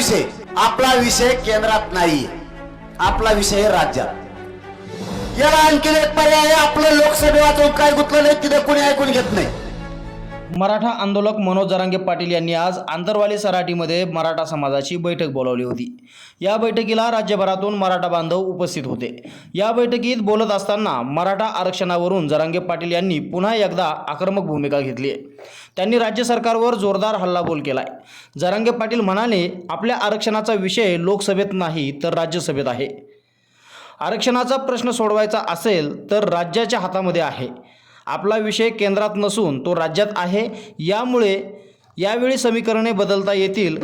विषय. आपला विषय केंद्रात नाही आपला विषय राज्यात. याला आणखीन एक पर्याय आपलं लोकसभे काय गुतलं नाही तिथे कोणी ऐकून घेत नाही. मराठा आंदोलक मनोज जरांगे पाटील यांनी आज आंतरवाली सराटीमध्ये मराठा समाजाची बैठक बोलावली होती. या बैठकीला राज्यभरातून मराठा बांधव उपस्थित होते. या बैठकीत बोलत असताना मराठा आरक्षणावरून जरांगे पाटील यांनी पुन्हा एकदा आक्रमक भूमिका घेतली आहे. त्यांनी राज्य सरकारवर जोरदार हल्लाबोल केला आहे जरांगे पाटील म्हणाले आपल्या आरक्षणाचा विषय लोकसभेत नाही तर राज्यसभेत आहे. आरक्षणाचा प्रश्न सोडवायचा असेल तर राज्याच्या हातामध्ये आहे. आपला विषय केंद्रात नसून तो राज्यात आहे. यामुळे यावेळी समीकरणे बदलता येतील.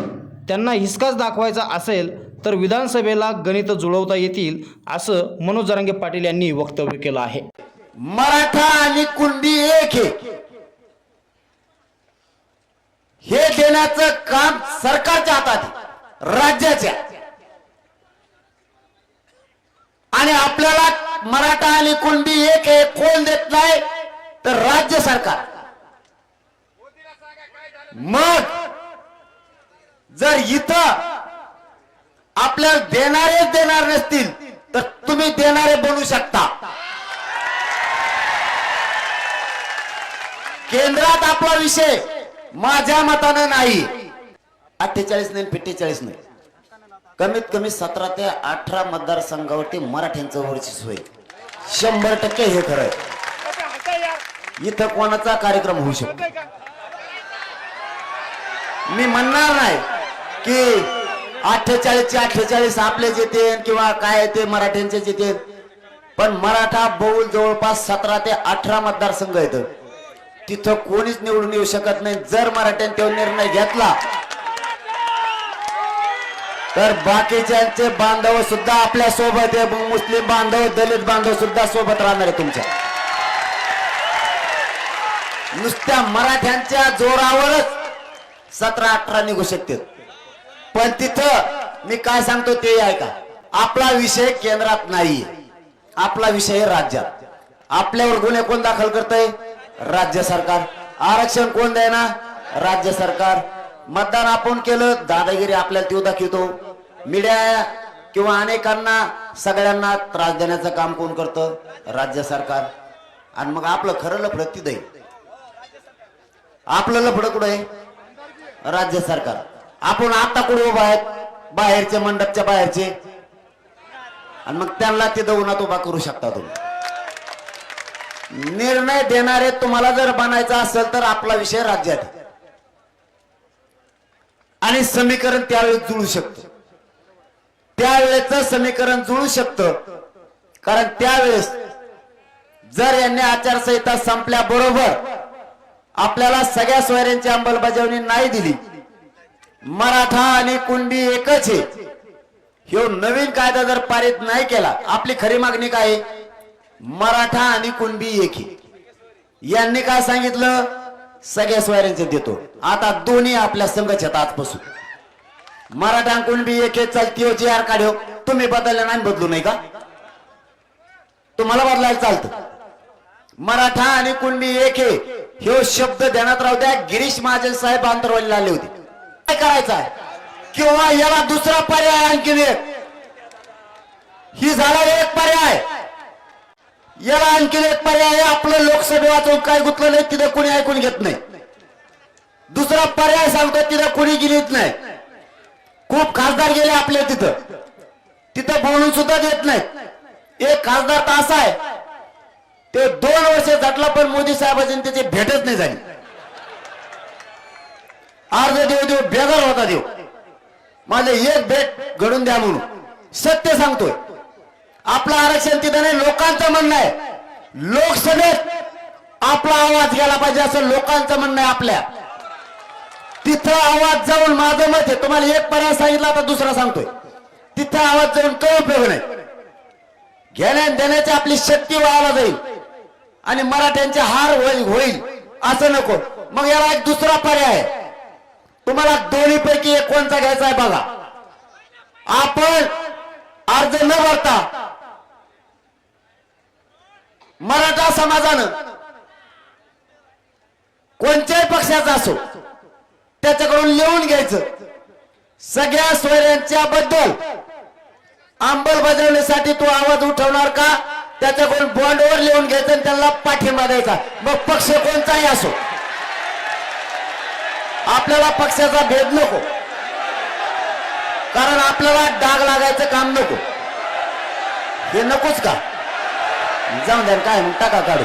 त्यांना हिसकाच दाखवायचा असेल तर विधानसभेला गणित जुळवता येतील असं मनोज जरांगे पाटील यांनी वक्तव्य केलं आहे. मराठा आणि कुणबी एक हे देण्याचं काम सरकारच्या हातात राज्याच्या. आणि आपल्याला मराठा आणि कुणबी एक हे कोण देत नाही? तर राज्य सरकार. मग जर इथं आपल्याला देणारेच देणार नसतील तर तुम्ही देणारे बनू शकता. केंद्रात आपला विषय माझ्या मतानं नाही. अठ्ठेचाळीस नाही पिठ्ठेचाळीस नाही. कमीत कमी सतरा ते अठरा मतदारसंघावरती मराठ्यांचं वर्चस्व आहे. शंभर टक्के हे खरं आहे. इथं कोणाचा कार्यक्रम होऊ शकतो? मी म्हणणार नाही की अठ्ठेचाळीसचे अठ्ठेचाळीस आपले जेते किंवा काय ते मराठ्यांचे जेते पण मराठा बहुल जवळपास सतरा ते अठरा मतदारसंघ येत तिथं कोणीच निवडून येऊ शकत नाही. जर मराठ्यांनी तो निर्णय घेतला तर बाकीच्यांचे बांधव सुद्धा आपल्यासोबत आहे. मुस्लिम बांधव दलित बांधव सुद्धा सोबत राहणार आहे तुमच्या. नुसत्या मराठ्यांच्या जोरावरच सतरा अठरा निघू शकते पण तिथं मी काय सांगतो ते ऐका. आपला विषय केंद्रात नाही आपला विषय राज्यात. आपल्यावर गुन्हे कोण दाखल करतय? राज्य सरकार. आरक्षण कोण देना राज्य सरकार. मतदान आपण केलं दादागिरी आपल्याला तो दाखवतो. मीडिया किंवा अनेकांना सगळ्यांना त्रास देण्याचं काम कोण करतं? राज्य सरकार. आणि मग आपलं खरं प्रतिदय आपलं लफडं कुठं आहे? राज्य सरकार. आपण आता कुठे उभा आहेत? बाहेरचे मंडपच्या बाहेरचे. आणि मग त्यांना ते दौनात उभा करू शकता तुम्ही. निर्णय देणारे तुम्हाला जर बनायचा असेल तर आपला विषय राज्यात आणि समीकरण त्यावेळेस जुळू शकतं. त्यावेळेच समीकरण जुळू शकतं. कारण त्यावेळेस जर यांनी आचारसंहिता संपल्याबरोबर आपल्याला सगळ्या सोयऱ्यांची अंमलबजावणी नाही दिली. मराठा आणि कुणबी एकच आहे. ह्यो नवीन कायदा जर पारित नाही केला आपली खरी मागणी काय मराठा आणि कुणबी एक यांनी काय सांगितलं? सगळ्या सोयऱ्यांचे देतो. आता दोन्ही आपल्या संघच आहेत आजपासून. मराठा आणि कुणबी एक आहे चालती जी आर काढ्यो तुम्ही बदलले नाही बदलू नाही का? तुम्हाला बदलायला चालतं. मराठा आणि कुणबी एक आहे. ह्यो शब्द ध्यानात राहू द्या. गिरीश महाजन साहेब आंतरवालीला आले होते. काय करायचं आहे किंवा याला दुसरा पर्याय आणखीन एक? ही झाला एक पर्याय. याला आणखीन एक पर्याय आपलं लोकसभे वाचून काय गुतलं नाही तिथं कोणी ऐकून घेत नाही. दुसरा पर्याय सांगतो तिथं कोणी गेलीच नाही. खूप खासदार गेले आपल्या तिथं. तिथं बोलून सुद्धा देत नाहीत. एक खासदार तर असा आहे ते दोन वर्ष झटला पण मोदी साहेबांची त्याची भेटच नाही झाली. अर्ध देव देव बेगार होता देव. माझे एक भेट घडून द्या म्हणून. सत्य सांगतोय. आपलं आरक्षण तिथं नाही लोकांचं म्हणणं आहे. लोकसभेत आपला आवाज गेला पाहिजे असं लोकांचं म्हणणं आहे आपल्या. तिथं आवाज जाऊन माझं मत आहे. तुम्हाला एक पर्याय सांगितला आता दुसरा सांगतोय. तिथं आवाज जाऊन काही उपयोग नाही? घेण्या देण्याची आपली शक्ती व्हायला जाईल. आणि मराठ्यांचे हार होईल होईल. असं नको. मग याला एक दुसरा पर्याय आहे. तुम्हाला दोन्ही पैकी एक कोणता घ्यायचा आहे बघा. आपण अर्ज न भरता मराठा समाजानं कोणत्याही पक्षाचा असो त्याच्याकडून लिहून घ्यायचं. सगळ्या सोयऱ्यांच्या बद्दल अंमलबजावणीसाठी तो आवाज उठवणार का? त्याच्याकडून बॉन्डवर लिहून घ्यायचं आणि त्यांना पाठिंबा द्यायचा. मग पक्ष कोणताही असो. आपल्याला पक्षाचा भेद नको. कारण आपल्याला डाग लागायचं काम नको. हे नकोच का? जाऊन द्या काय मग टाका काढू